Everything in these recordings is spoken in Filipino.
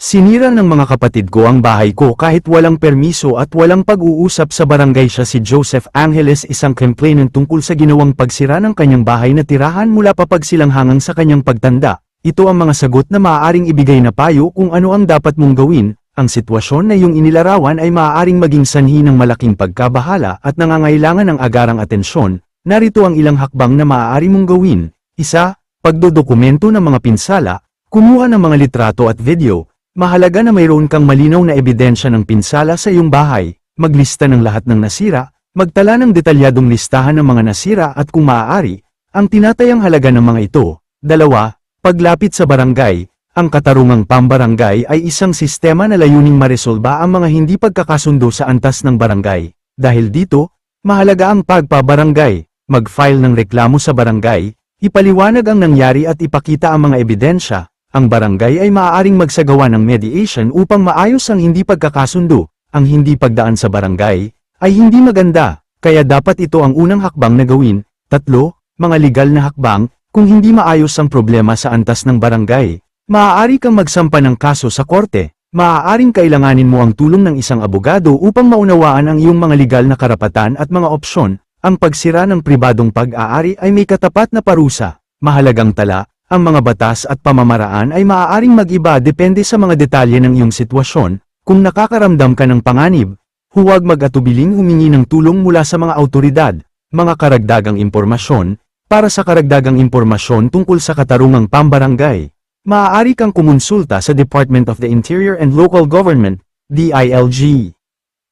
Sinira ng mga kapatid ko ang bahay ko kahit walang permiso at walang pag-uusap sa barangay siya si Joseph Angeles isang complainant tungkol sa ginawang pagsira ng kanyang bahay na tirahan mula pa pagsilanghangang sa kanyang pagtanda. Ito ang mga sagot na maaaring ibigay na payo kung ano ang dapat mong gawin. Ang sitwasyon na iyong inilarawan ay maaaring maging sanhi ng malaking pagkabahala at nangangailangan ng agarang atensyon. Narito ang ilang hakbang na maaari mong gawin. Isa, pagdodokumento ng mga pinsala, kumuha ng mga litrato at video, Mahalaga na mayroon kang malinaw na ebidensya ng pinsala sa iyong bahay, maglista ng lahat ng nasira, magtala ng detalyadong listahan ng mga nasira at kung maaari, ang tinatayang halaga ng mga ito. Dalawa, paglapit sa barangay, ang katarungang pambarangay ay isang sistema na layuning maresolba ang mga hindi pagkakasundo sa antas ng barangay. Dahil dito, mahalaga ang pagpabarangay, mag-file ng reklamo sa barangay, ipaliwanag ang nangyari at ipakita ang mga ebidensya, ang barangay ay maaaring magsagawa ng mediation upang maayos ang hindi pagkakasundo. Ang hindi pagdaan sa barangay ay hindi maganda, kaya dapat ito ang unang hakbang na gawin. Tatlo, mga legal na hakbang, kung hindi maayos ang problema sa antas ng barangay, maaari kang magsampa ng kaso sa korte. Maaaring kailanganin mo ang tulong ng isang abogado upang maunawaan ang iyong mga legal na karapatan at mga opsyon. Ang pagsira ng pribadong pag-aari ay may katapat na parusa. Mahalagang tala, ang mga batas at pamamaraan ay maaaring mag-iba depende sa mga detalye ng iyong sitwasyon. Kung nakakaramdam ka ng panganib, huwag mag-atubiling humingi ng tulong mula sa mga autoridad, mga karagdagang impormasyon, para sa karagdagang impormasyon tungkol sa katarungang pambarangay. Maaari kang kumonsulta sa Department of the Interior and Local Government, DILG.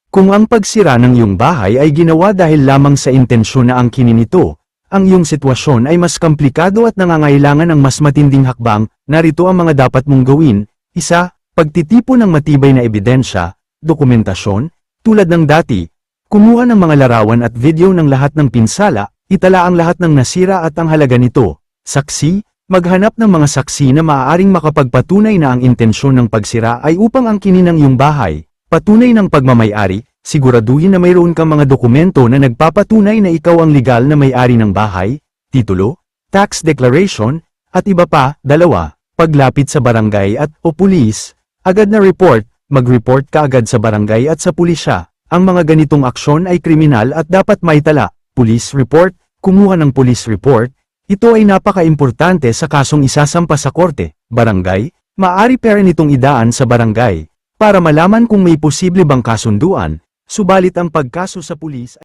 Kung ang pagsira ng iyong bahay ay ginawa dahil lamang sa intensyon na ang nito, ang iyong sitwasyon ay mas komplikado at nangangailangan ng mas matinding hakbang, narito ang mga dapat mong gawin. Isa, pagtitipo ng matibay na ebidensya, dokumentasyon, tulad ng dati, kumuha ng mga larawan at video ng lahat ng pinsala, itala ang lahat ng nasira at ang halaga nito. Saksi, maghanap ng mga saksi na maaaring makapagpatunay na ang intensyon ng pagsira ay upang ang kinin ng iyong bahay, patunay ng pagmamayari, siguraduhin na mayroon kang mga dokumento na nagpapatunay na ikaw ang legal na may-ari ng bahay, titulo, tax declaration, at iba pa, dalawa, paglapit sa barangay at o pulis, agad na report, mag-report ka agad sa barangay at sa pulisya. Ang mga ganitong aksyon ay kriminal at dapat maitala. Police report, kumuha ng police report, ito ay napaka-importante sa kasong isasampa sa korte, barangay, maari pera nitong idaan sa barangay, para malaman kung may posible bang kasunduan, Subalit ang pagkaso sa pulis